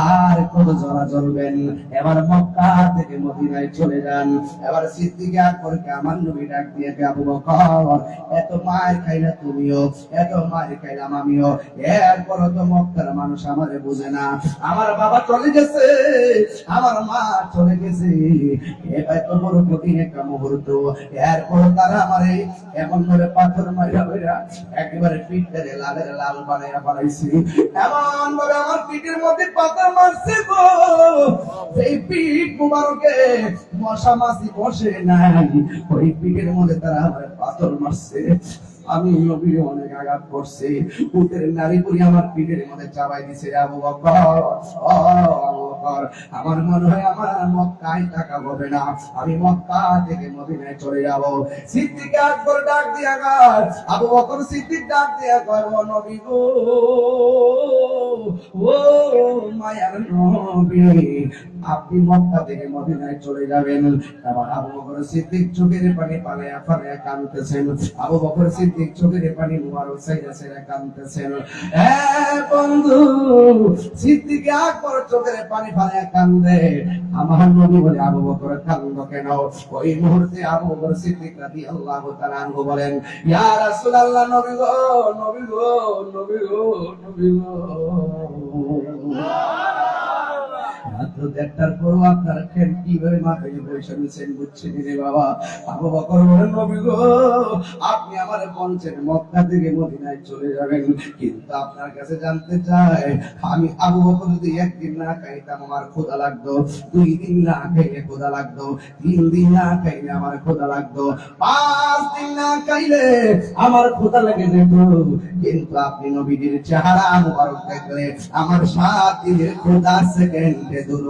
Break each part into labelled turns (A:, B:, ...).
A: আর কত জলা জ্বলবেন এবার মক্কা থেকে মদিনায় চলে যান। এবার সিদ্দিক আকবরকে আমার নবী ডাক দিয়ে আবু এত মার খাইলা তুমিও, এত মার খাইলাম আমিও। এরপর তো মক্কার মানুষ আমারে বুঝে না। আমার বাবা চলে গেছে। আমার মা চলে গেছে। এত বড় কঠিন একটা মুহূর্ত এরপর তারা আমারে এমন করে পাথর একেবারে লালের লাল বানাইয়া এমন আমার পিঠের মধ্যে পাথর মারছে গো। এই পিঠ মশা বসে নাই। ওই পিঠের মধ্যে তারা আমার পাথর মারছে। আমি নবীর অনেক আঘাত করছি। উটের নারী পুরি আমার পিঠের মধ্যে চাপাই দিছে আবু বকর। বকর আমার মনে হয় আমার মক্কায় টাকা হবে না আমি মক্কা থেকে মদিনায় চলে যাব। সিদ্দিক আকবর ডাক দিয়া গায় আবু বকর সিদ্দিক ডাক দিয়া কয় ও নবী গো, ও মায়ার নবী আপনি মক্কা থেকে মদিনায় চলে যাবেন। এবার আবু বকর সিদ্দিক চোখের পানি পালায়া পালায়া কাঁদতেছেন। আবু বকর সিদ্দিক চোখের পানি মুবারক সাইরা সাইরা কাঁদতেছেন। বন্ধু, সিদ্দিক আকবর চোখের পানি আমার নবী বলে, আবু বকর কেন? ওই মুহূর্তে আবু বকর সিদ্দিক রাদিয়াল্লাহু তাআলা আনহু বলেন, ইয়া রাসূলুল্লাহ, নবী গো নবী গো নবী গো নবী গো। দেড়টার পরও আপনার খেন কীভাবে মাথায় বুঝছেন রে বাবা? আবু বকর বলেন, নবী গো, আপনি আমার মক্কা থেকে মদিনায় চলে যাবেন। কিন্তু আপনার কাছে জানতে চাই, আমি আবু বকর যদি একদিন না খাইতাম আমার ক্ষুধা লাগতো, দুই দিন না খাইলে ক্ষুধা লাগতো, তিন দিন না খাইলে আমার ক্ষুধা লাগতো, পাঁচ দিন না খাইলে আমার খোদা লেগে যেত। কিন্তু আপনি নবীজির চেহারা মুবারক দেখলে আমার সাত দিনের ক্ষুধা সেকেন্ডে দূর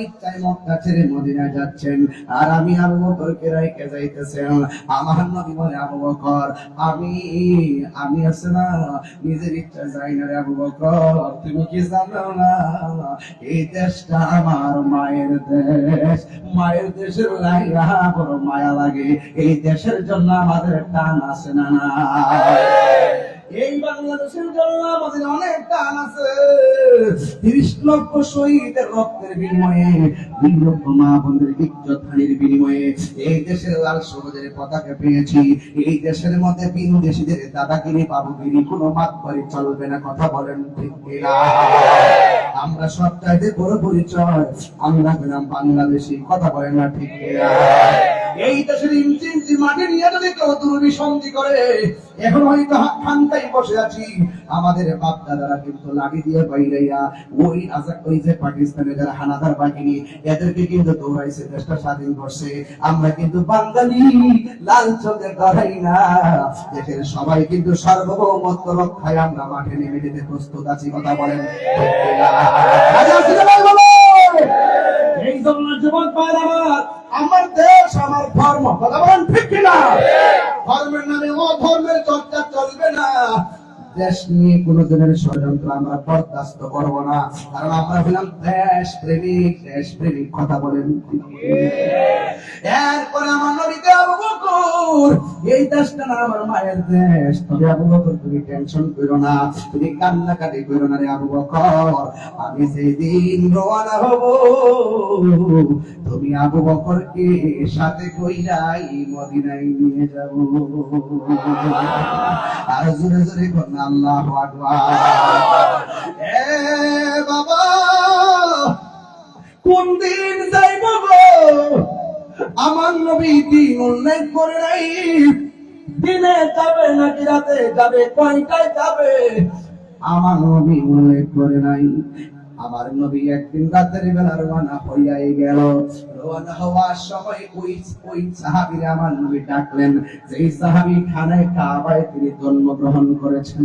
A: ইচ্ছায় ছেড়ে মদিনায় যাচ্ছেন? আর আমি আবু বকরকে রাইকে যাইতেছেন? আমার নবী বলে, আবু বকর, আমি আমি আছে না, নিজের ইচ্ছা যাই না রে আবু বকর। তুমি কি জানো না এই দেশটা আমার মায়ের দেশ। মায়ের দেশের লাইরা বড় মায়া লাগে। এই দেশের জন্য আমাদের টান আছে না এই বাংলাদেশের জন্য আমাদের অনেক টান আছে। তিরিশ লক্ষ শহীদের রক্তের বিনিময়ে, দুই লক্ষ মা বোনদের ইজ্জত হানির বিনিময়ে এই দেশের লাল সবুজের পতাকা পেয়েছি। এই দেশের মধ্যে বিদেশিদের দাদাগিরি, বাবুগিরি, কোনো মাতবাড়ি চলবে না, কথা বলেন ঠিক কিনা? আমরা সব চাইতে বড় পরিচয়। আমরা বাংলাদেশি কথা বলে না ঠিক এই দেশের করে, এখন হয়তো বসে আছি। আমাদের কিন্তু লাঠি দিয়ে বাইরাইয়া ওই ওই যে পাকিস্তানের যারা হানাদার বাহিনী, এদেরকে কিন্তু দৌড়াইছে, দেশটা স্বাধীন করছে। আমরা কিন্তু বাঙালি, লাল চোখে না। সবাই কিন্তু সার্বভৌমত্ব রক্ষায় আমরা মাঠে নেমে যেতে প্রস্তুত আছি, কথা বলেন! এই জন্য জীবন পায় আমার দেশ আমার ধর্ম। কথা বলেন ঠিক কিনা? ধর্মের নামে ও ধর্মের চর্চা চলবে না। দেশ নিয়ে কোন দিনের ষড়যন্ত্র আমরা বরদাস্ত করব না। কারণ আমরা হলাম দেশ প্রেমিক দেশ প্রেমিক কথা বলেন এরপরে আমার নবীকে এই দেশটা তুমি টেনশন না, তুমি আবু বকর। আমি সেদিন রওনা হব, তুমি সাথে কইরাই মদিনায় নিয়ে যাব। আর জোরে জোরে কোন আল্লাহ বাবা কোন দিন যাইব গো? আমার নবী দিন উল্লেখ করে নাই। দিনে যাবে নাকি রাতে যাবে, কয়টায় যাবে? আমার নবী উল্লেখ করে নাই। আমার নবী একদিন রাতের বেলা রওনা হইয়াই গেল। রওনা হওয়ার সময় ওই ওই সাহাবীরা আমার নবী ডাকলেন। যেই সাহাবী খানায় কাবায় তিনি জন্মগ্রহণ করেছেন।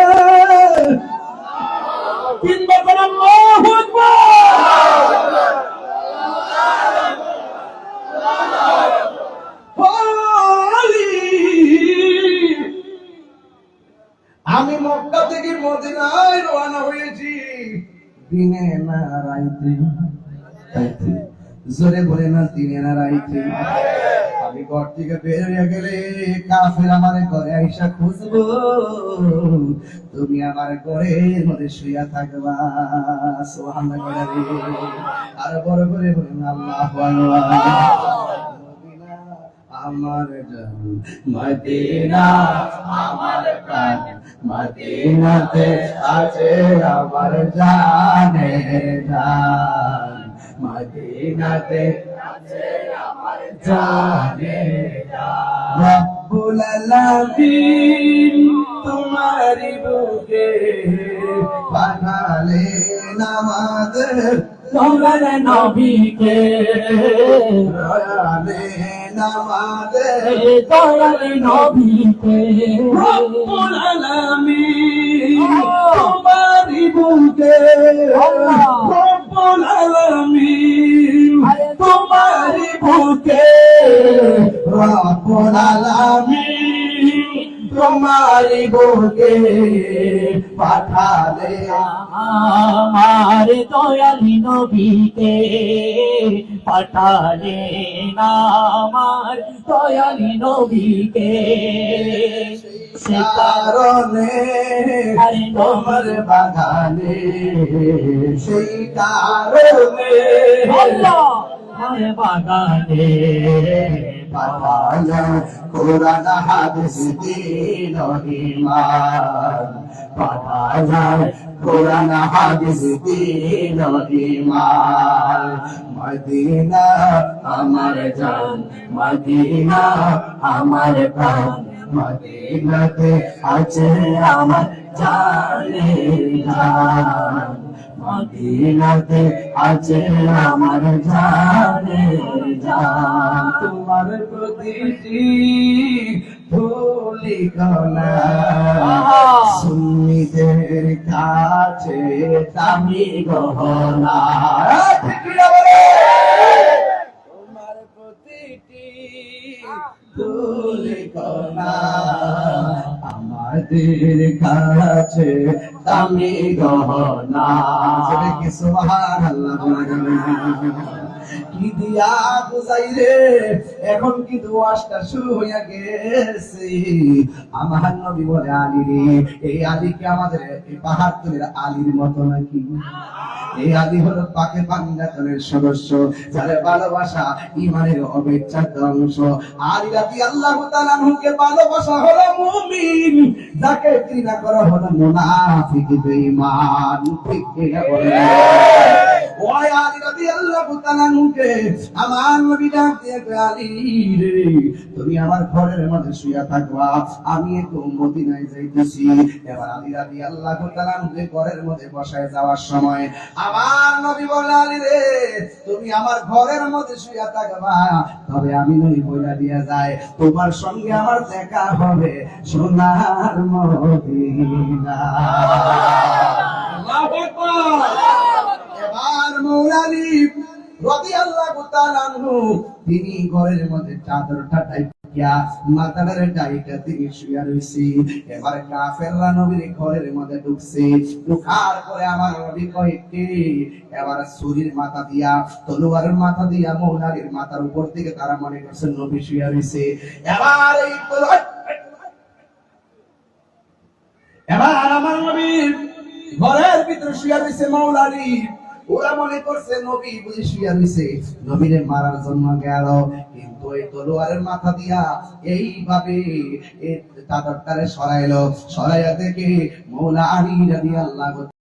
A: তিনবার করে আমি মক্কা থেকে মদিনায় রওনা হয়েছি। দিনে না রাইতে। জোরে বলে না, দিনে না রাইতে। আমি ঘর থেকে বের হয়ে গেলে কাফের আমার ঘরে আইসা খুঁজবো। তুমি আমার ঘরের মধ্যে শুয়া থাকবা। সুবহানাল্লাহ রে আর বড় করে বলেন, আল্লাহু আমার জান, মদিনা, আমার প্রাণ, মদিনাতে আছে আমার জানে জান। মদিনাতে জানে রব্বুল আলামিন তোমারি বুকে বানালে নামাজের
B: তোমার নবীকে
A: রয়ালে নামাজের
B: দয়াল নবীকে
A: রব্বুল আলামিন তোমারি বুকে রব্বুল আলামিন রব্বুল আলামিন তোমারি বুকে পাঠালে
B: আমার দয়াল নবীকে পাঠালে আমার দয়াল নবীকে সে
A: কারণে তোমার বাগানে সেই কারণে
B: আমার বাগানে
A: পাঠানো কোরআন হাদিস দিন ইমান পাঠানো কোরআন হাদিস মদিনা আমার জান, মদিনা আমার প্রাণ। মদিনাতে আছে আমার জানে জান মদিনাতে আছে আমার জানে জান তোমার প্রতিটি ভুলি গলা সুন্নিদের কাছে দামি গহনা। ঠিক বলে? প্রতিটি ভুলি আমাদের কাছে দামি গহনা। সেটা কি সুবহানাল্লাহ বলা যাবে? না? কি দিয়া বুঝাই রে এখন কি দোয়াশটা শুরু হইয়া গেছে? আমার নবী বলে আলী রে এই আলী কি আমাদের এই পাহাড় তুলের আলীর মতো নাকি? এই আদি হলো পাকে পাঞ্জাতনের সদস্য, যাদের ভালোবাসা ইমানের অবিচ্ছেদ্য অংশ। আর রাতি আল্লাহ তাআলাকে ভালোবাসা হলো মুমিন, যাকে ঘৃণা করা হলো মুনাফিক, বেঈমান। ঠিক বলেন? তুমি আমার ঘরের মধ্যে শুয়ে থাকবা আমি একটু মদিনায় যাইতেছি। এবার আলী রাদিয়াল্লাহু তাআলা নুকে ঘরের মধ্যে বসায় যাওয়ার সময় আমার নবী বলে আলী রে, তুমি আমার ঘরের মধ্যে শুয়ে থাকবা, তবে আমি নই বইলা দিয়া যায় তোমার সঙ্গে আমার দেখা হবে সোনার মদিনা। আল্লাহু আকবার। মৌলানি তিনি ঘরের মধ্যে চাদরটা মাথার টাইটা তিনি শুয়ে রইছি। এবার কাফেররা নবীর ঘরের মধ্যে ঢুকছে। ঢুকার পরে আমার নবী এবার ছুরির মাথা দিয়া, তলোয়ারের মাথা দিয়া মাথার উপর থেকে তারা মনে করছে নবী শুয়ে রইছে। এবার এই এবার আমার ঘরের ভিতরে শুয়ে রয়েছে মৌলানি। ওরা মনে করছে, নবী বুঝি শুয়ে রয়েছে নবীরে মারার জন্য গেল, কিন্তু ওই তলোয়ারের মাথা দিয়া এইভাবে তাদের চাদরটারে সরাইলো। সরাইয়া থেকে মৌলা আলী রাদিয়াল্লাহু